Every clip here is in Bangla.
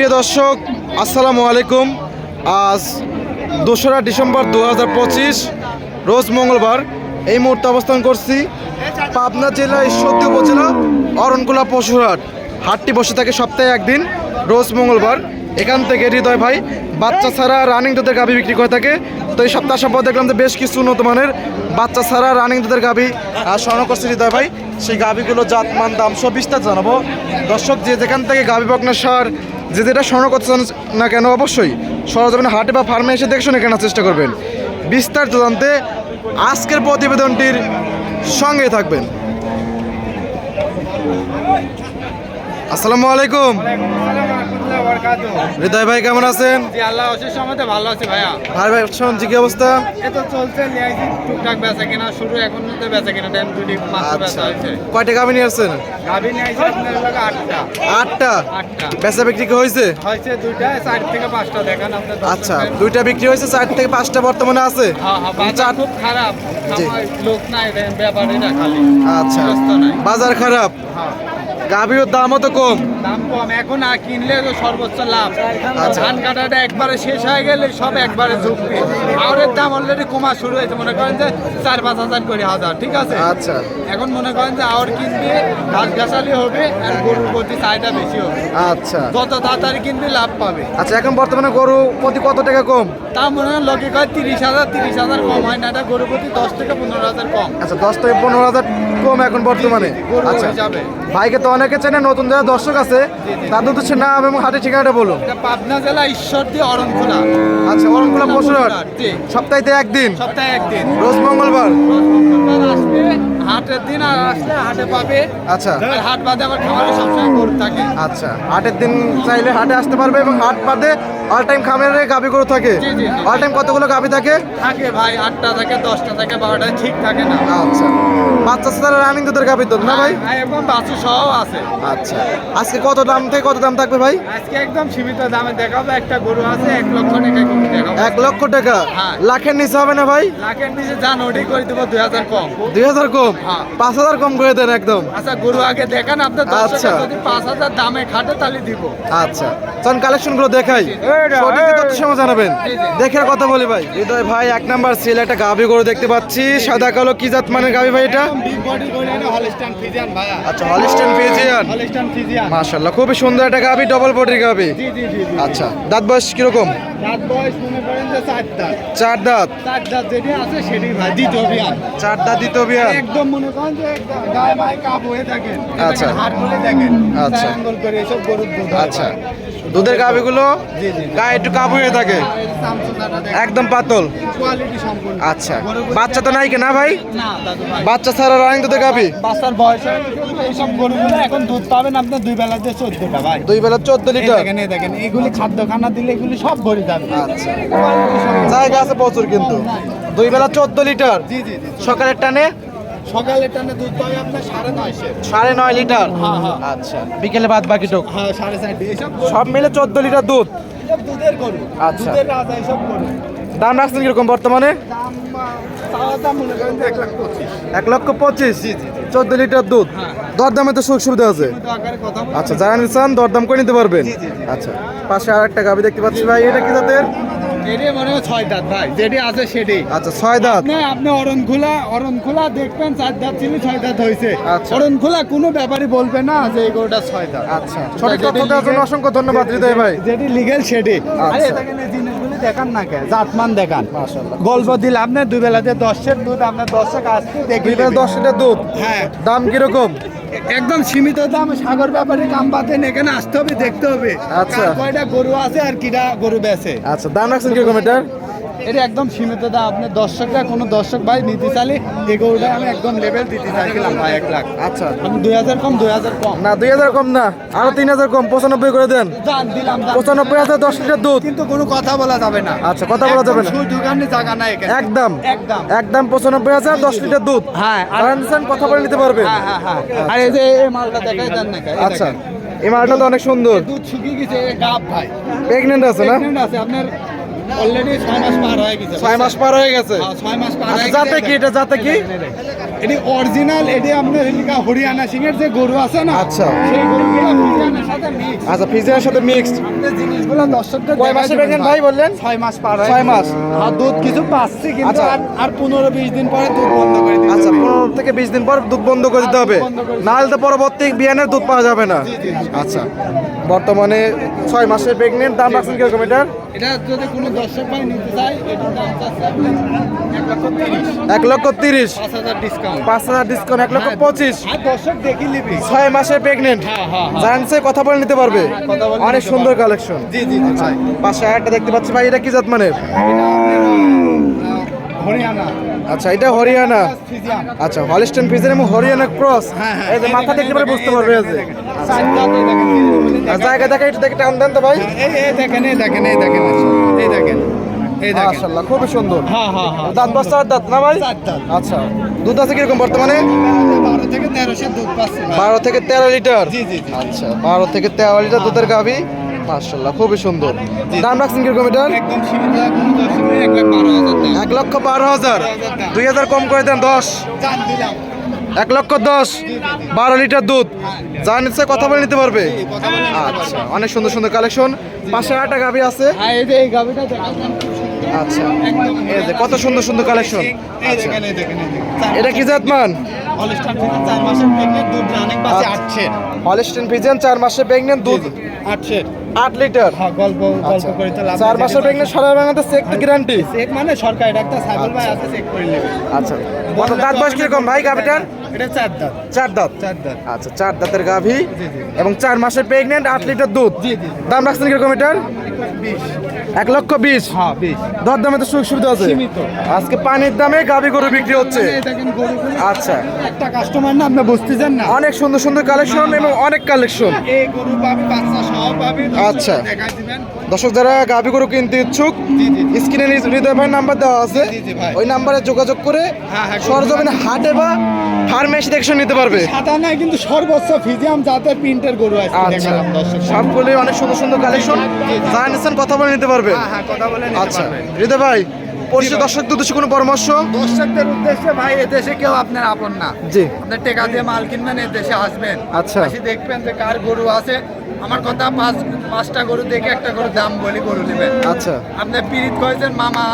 প্রিয় দর্শক, আসসালামু আলাইকুম। আজ দোসরা ডিসেম্বর দু হাজার পঁচিশ, রোজ মঙ্গলবার এই মুহূর্তে অবস্থান করছি পাবনা জেলা ঈশ্বরদী উপজেলা অরণকুলা পশুরহাট। হাটটি বসে থাকে সপ্তাহে একদিন, রোজ মঙ্গলবার। এখান থেকে হৃদয় ভাই, বাচ্চা ছাড়া রানিং দুধের গাভি বিক্রি করে থাকে। তো এই সপ্তাহ সপ্তাহ দেখলাম যে বেশ কিছু উন্নত মানের বাচ্চা ছাড়া রানিং দুধের গাভি স্বর্ণ করছে হৃদয় ভাই। সেই গাভিগুলো জাতমান দাম সব বিস্তার জানাব। দর্শক, যে যেখান থেকে গাভী বকনা সার, যে যেটা স্বর্ণ করতে চান না কেন, অবশ্যই সরজমিন হাটে বা ফার্মে এসে দেখে শুনে কেনার চেষ্টা করবেন। বিস্তারিত জানতে আজকের প্রতিবেদনটির সঙ্গে থাকবেন। আসসালামু আলাইকুম। হৃদয় ভাই কেমন আছেন? আল্লাহ অশেষ সময়তে ভালো আছে ভাইয়া। ভাই ভাই শুনছি কি অবস্থা? এ তো চলছে লিয়াইছি টুকটাক বেচা কেনা শুরু এখন তো বেচা কেনা টাইম দুটি মাত্র বেচা আচ্ছা। হয়েছে। কয়টা গাভি নিয়ে আসছেন? গাভি নিয়ে আইছি আপনার লগে আটটা। আটটা? আটটা। বেচা বিক্রি কি হয়েছে? হয়েছে দুইটা চার থেকে পাঁচটা দেখান আপনার আচ্ছা দুইটা বিক্রি হয়েছে চার থেকে পাঁচটা বর্তমানে আছে। হ্যাঁ হ্যাঁ বাজার খুব খারাপ। লোক নাই খালি। আচ্ছা। বাজার খারাপ? হ্যাঁ। গাভির দামও তো কম। দাম কম এখন না কিনলে সর্বোচ্চ লাভ। আচ্ছা। ধান কাটাটা একবারে শেষ হয়ে গেলে সব একবারে ঝুঁকবে। আউরের দাম অলরেডি কমা শুরু হয়েছে মনে করেন যে চার পাঁচ হাজার করে হাজার ঠিক আছে? আচ্ছা। এখন মনে করেন যে আউর কিনবে ঘাস ঘাসালি হবে আর গরুর প্রতি চাহিদা বেশি হবে। আচ্ছা। যত তাড়াতাড়ি কিনবে লাভ পাবে। আচ্ছা এখন বর্তমানে গরু প্রতি কত টাকা কম? তা মনে হয় লোকে কয় তিরিশ হাজার তিরিশ হাজার কম হয় না এটা গরুর প্রতি দশ থেকে পনেরো হাজার কম। আচ্ছা দশ থেকে পনেরো হাজার কম এখন বর্তমানে। গরু আচ্ছা। হিসাবে ভাইকে তো অনেকে চেনে নতুন যারা দর্শক আছে তাদের তো নাম এবং হাটের ঠিকানাটা বলুন। পাবনা জেলা ঈশ্বরদী অরণখোলা। আচ্ছা অরণখোলা পশুরহাট। সপ্তাহে একদিন। সপ্তাহে একদিন। রোজ মঙ্গলবার। মঙ্গলবার আসবে। হাটের দিন আর আসলে হাটে পাবে। আচ্ছা। আর হাট বাদে আবার খামারে সবসময় গরু থাকে। আচ্ছা হাটের দিন চাইলে হাটে আসতে পারবে এবং হাট বাদে অল টাইম খামের গাভি গরু থাকে। জি, জি। অল টাইম কতগুলো গাভি থাকে? থাকে ভাই আটটা থাকে দশটা থাকে বারোটা ঠিক থাকে না। আচ্ছা। বাচ্চা সারা রানিং দুধের গাভি তো না ভাই? হ্যাঁ, এবং বাছু সহ আছে। আচ্ছা। আজকে কত দাম থেকে কত দাম থাকবে ভাই? আজকে একদম সীমিত দামে দেখাবো একটা গরু আছে এক লক্ষ গরু দেখাবো। এক লক্ষ টাকা। হ্যাঁ। লাখের নিচে হবে না ভাই? লাখের নিচে যান ওটাই করে দেবো দুই হাজার কম। দুই হাজার কম। পাঁচ হাজার কম করে দেন একদম। আচ্ছা গরু আগে দেখান আপনার আচ্ছা। যদি পাঁচ হাজার দামে খাটে তাহলে দিব। আচ্ছা চল কালেকশনগুলো দেখাই সঠিক তথ্য সময় জানাবেন। দেখে কথা বলি ভাই। হৃদয় ভাই এক নাম্বার সেল একটা গাভি গরু দেখতে পাচ্ছি। সাদা কালো কি জাত মানের গাভি ভাই এটা? আচ্ছা হলিস্টেন ফিজিয়ান মাশাআল্লাহ খুবই সুন্দর একটা গাভি ডবল বডির গাভি। জি জি জি জি। আচ্ছা দাঁত বয়স কীরকম? মনে চার দাঁত। চার দাঁত। চার দাঁত যেটি আছে সেটি ভাই দ্বিতীয় চার দাঁত দ্বিতীয় বিয়ান একদম মনে করেন যে গায়ে মায়ে কাপ হয়ে থাকেন। আচ্ছা। হাট বলে দেখেন। আচ্ছা। আঙ্গল করে এসব গরুর দুধ আচ্ছা। দুধের গাভিগুলো। গায়ে একটু কাবু হয়ে থাকে? একদম পাতল। আচ্ছা। বাচ্চা তো নাই কেনা ভাই? না ভাই। বাচ্চা ছাড়া রানিং দুধের গাভি? বাচ্চার বয়স এইসব গরুগুলো এখন দুধ পাবেন আপনার দুই বেলা দিয়ে চোদ্দটা ভাই। দুই বেলা চোদ্দ লিটার? দেখেন দেখেন এগুলি খাদ্য খানা দিলে এগুলি সব ভরে যাবে। আচ্ছা। জায়গা আছে প্রচুর কিন্তু। দুই বেলা চোদ্দ লিটার? সকালের টানে? সকালে টানে দুধ পাবে আপনার সাড়ে নয়শো। সাড়ে নয় লিটার? হ্যাঁ, হ্যাঁ। আচ্ছা বিকেলে বাদ বাকি টুক? হ্যাঁ সাড়ে চারটে। সব মিলে চোদ্দ লিটার দুধ? দুধের গরু। আচ্ছা। দুধের রাজা গরু। দাম রাখছেন কীরকম বর্তমানে? মনে এক লক্ষ পঁচিশ? চোদ্দ লিটার দুধ? হ্যাঁ। দরদামে তো সুযোগ সুবিধা আছে। আচ্ছা যারা চান দরদাম করে নিতে পারবেন। আচ্ছা পাশে আর একটা গাভি দেখতে পাচ্ছি ভাই এটা কি জাতের? এটি মনে হয় ছয় দাঁত ভাই যেটি আছে সেটি। আচ্ছা ছয় দাঁত? আপনি আপনি অরণ খোলা অরণ খোলা দেখবেন চার দাঁত ছিল ছয় দাঁত হয়েছে। আচ্ছা। অরণ খোলা কোনো ব্যাপারই বলবে না যে এই গরুটা ছয় দাঁত। আচ্ছা। সঠিক তথ্য দেওয়ার জন্য অসংখ্য ধন্যবাদ হৃদয় ভাই। যেটি লিগেল সেটি। আচ্ছা। দেখেন না কে? জাতমান দেখান। গল্প দিলে আপনি দুই বেলাতে দশের দুধ আপনার দেখি দুই বেলা দশ লিটার দুধ? হ্যাঁ। দাম কীরকম? একদম সীমিত দাম সাগর ব্যাপারে কাম পাতেন এখানে আসতে হবে দেখতে হবে। আচ্ছা। কয়টা গরু আছে আর কিটা গরু বেছে আচ্ছা দাম রাখছেন কীরকম এটা এটা একদম সীমিত দাম। আপনি দর্শকরা কোনো দর্শক ভাই নিতে চাইলে এই গরুটা আমি একদম লেভেল দিতে চাইছিলাম ভাই এক লাখ। আচ্ছা। আমি দুই হাজার কম দুই হাজার কম। না দুই হাজার কম না আরও তিন হাজার কম পঁচানব্বই করে দেন। দিলাম পঁচানব্বই হাজার দশ লিটার দুধ। কিন্তু কোনো কথা বলা যাবে না। আচ্ছা, কথা বলা যাবে না। একদম জায়গা নাই একদম। একদম। একদম পঁচানব্বই হাজার দশ লিটার দুধ। হ্যাঁ আর কথা বলে নিতে পারবেন হ্যাঁ হ্যাঁ হ্যাঁ। আর এই যে এই মালটা দেখাই দেন না আচ্ছা। এই মালটা তো অনেক সুন্দর। দুধ শুকিয়ে গেছে গাব ভাই। প্রেগনেন্ট আছে না? Pregnant আছে আপনার অলরেডি ছয় মাস পার হয়ে গেছে ছয় মাস পার হয়ে গেছে? হ্যাঁ, ছয় মাস পার আচ্ছা, হয়ে যাতে কি এটা যাতে কি? এটি অরিজিনাল এটি আপনার এলাকা হরিয়ানা সিং এর যে গরু আছে না আচ্ছা। সেই গরুগুলো সাথে মিক্স আচ্ছা সাথে মিক্সড জিনিসগুলো দর্শকদের কয় মাসে ভাই বললেন? ছয় মাস পার হয়ে ছয় মাস। আর দুধ কিছু পাচ্ছি কিন্তু আচ্ছা। আর- আর পনেরো বিশ দিন পরে দুধ বন্ধ করে দিতে আচ্ছা হবে। পনেরো থেকে বিশ দিন পর দুধ বন্ধ করে দিতে হবে। বন্ধ করে দিতে না হলে তো পরবর্তী বিয়ানের দুধ পাওয়া যাবে না। আচ্ছা। বর্তমানে ছয় মাসের প্রেগনেন্ট দাম রাখছেন কীরকম এটার? এটা যদি কোনো দর্শক ভাই নিতে চায় এটার দাম চাচ্ছে এক লক্ষ তিরিশ। পাঁচ হাজার ডিসকাউন্ট পাঁচ হাজার ডিসকাউন্ট এক লক্ষ পঁচিশ। আর দর্শক দেখি নিবি। ছয় মাসের প্রেগনেন্ট হ্যাঁ, হ্যাঁ, হ্যাঁ। জানছে কথা বলে নিতে পারবে। কথা অনেক সুন্দর কালেকশন জি জি জি। পাশে দেখতে পাচ্ছি ভাই এটা কি জাত মানের? হরিয়ানা। আচ্ছা এটা হরিয়ানা। আচ্ছা হলিস্টন ফিজের এবং হরিয়ানা ক্রস হ্যাঁ হ্যাঁ। এই যে মাথা দেখতে পারে বুঝতে পারবে আর জায়গা দেখা একটু দেখে টান দেন তো ভাই। এই এই দেখেন এই দেখেন এই দেখেন এই দেখেন মাশাআল্লাহ সুন্দর। হ্যাঁ দাঁত বাচ্চা দাঁত না ভাই? আচ্ছা দুধ আছে কীরকম বর্তমানে? বারো থেকে তেরো লিটার। আচ্ছা বারো থেকে তেরো লিটার দুধের গাভি। মাশাল্লাহ খুবই সুন্দর। দাম রাখছেন কীরকম এটার এক লক্ষ বারো হাজার? দুই হাজার কম করে দেন দশ। এক লক্ষ দশ। বারো লিটার দুধ। যা নিচ্ছে কথা বলে নিতে পারবে? কথা বলে নিতে পারবে। আচ্ছা অনেক সুন্দর সুন্দর কালেকশন। পাশে আটটা গাভি আছে। হ্যাঁ আচ্ছা। এই যে কত সুন্দর সুন্দর কালেকশন দেখেন এটা কি জাতমান? মাসের আচ্ছা। হলিস্টিন ফিজেন চার মাসে প্রেগনেন্ট দুধ আটছে আট লিটার। হ্যাঁ গল্প গল্প করে চার নেই, মাসে যেটা প্রেগনেন্ট সারা বাংলাদেশ চেক গ্যারান্টি চেক মানে সরকারি ডাক্তার সাইবল ভাই আছে চেক করে নেবে। আচ্ছা। কত দাঁত বয়স কীরকম ভাই গাভিটার? এটা চার দাঁত। চার দাঁত? চার দাঁত। আচ্ছা চার দাঁতের গাভি। এবং চার মাসের প্রেগনেন্ট আট লিটার দুধ। দাম রাখছেন কীরকম এটার? বিশ। এক লক্ষ বিশ। হ্যাঁ দর দামে তো সুযোগ সুবিধা আছে। আজকে পানির দামে গাভি গরু বিক্রি হচ্ছে। গরুগুলো আচ্ছা। একটা কাস্টমার না আপনি বুঝতেছেন না। অনেক সুন্দর সুন্দর কালেকশন এবং অনেক কালেকশন এই গরু পাবি বাচ্চা সহ পাবি। আচ্ছা। দর্শক যারা গাভি গরু কিনতে ইচ্ছুক। স্ক্রিনে হৃদয় ভাই নাম্বার দেওয়া আছে। ওই নাম্বারে যোগাযোগ করে হ্যাঁ, হ্যাঁ, সরজমিনে হাটে বা ফার্মেসি দেখে নিতে পারবে। সাদা কিন্তু সর্বোচ্চ ফিজিয়াম জাতের প্রিন্টের গরু আছে আচ্ছা। সবগুলোই অনেক সুন্দর সুন্দর কালেকশন যা কথা বলে নিতে পারবে। হ্যাঁ হ্যাঁ কথা বলে আচ্ছা। পারবেন। হৃদয় ভাই পরিচিত দর্শকদের উদ্দেশ্যে কোনো পরামর্শ? দর্শকদের উদ্দেশ্যে ভাই এদেশে কেউ আপনার আপন না। জি। আপনার টেকা দিয়ে মাল কিনবেন এদেশে আসবেন। আচ্ছা। দেখবেন যে কার গরু আছে আমার কথা পাঁচ পাঁচটা গরু দেখে একটা গরু দাম বলি গরু নেবেন। আচ্ছা। আপনি পিরিত কয়েছেন মামা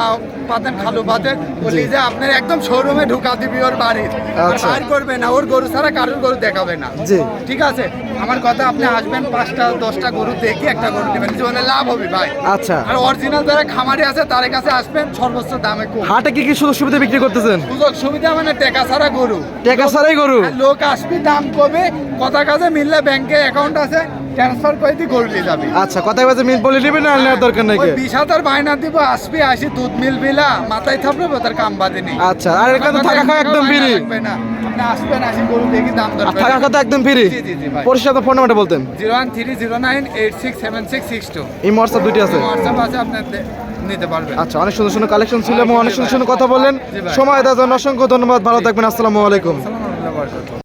পাতেন খালু পাতেন। বলি যে আপনার একদম শোরুমে ঢুকা দিবি ওর বাড়ির আচ্ছা। বাইর করবে না ওর গরু ছাড়া কারোর গরু দেখাবে না। জি। ঠিক আছে? আমার কথা আপনি আসবেন পাঁচটা দশটা গরু দেখে একটা গরু নেবেন। জীবনে লাভ হবে ভাই। আচ্ছা। আর অরিজিনাল যারা খামারে আছে তার কাছে আসবেন সর্বোচ্চ দামে কম। হাটে কি কি সুযোগ সুবিধা বিক্রি করতেছেন? সুযোগ সুবিধা মানে টেকা ছাড়া গরু। টাকা ছাড়াই গরু? লোক আসবে দাম কমে। কথা কাছে মিললে ব্যাংকে অ্যাকাউন্ট আছে। ট্রান্সফার করে দিয়ে গরু নিয়ে যাবি। আচ্ছা কথায় বাজে মিল বলে নেবেন না আর নেওয়ার দরকার নাই ওই বিশ হাজার বায়না দিব আসবি আসি দুধ মিলবিলা মাথায় থাপড়ে তার কাম বাদে নেই। আচ্ছা আর থাকা খাওয়া একদম ফ্রি। লাগবে না। আপনি আসবেন আসি গরু দেখি দাম দর থাকা খাওয়া একদম ফ্রি। জি, জি, জি, ভাই। পরিষেবা ফোন নাম্বারটা বলতেন। Zero one three zero nine eight six seven six six two. এই হোয়াটসঅ্যাপ দুইটি আছে। হোয়াটসঅ্যাপ আছে আপনি দে- নিতে পারবেন। আচ্ছা অনেক সুন্দর সুন্দর কালেকশন ছিল এবং অনেক সুন্দর সুন্দর কথা বললেন। সময় দেওয়ার জন্য অসংখ্য ধন্যবাদ ভালো থাকবেন আসসালামু আলাইকুম।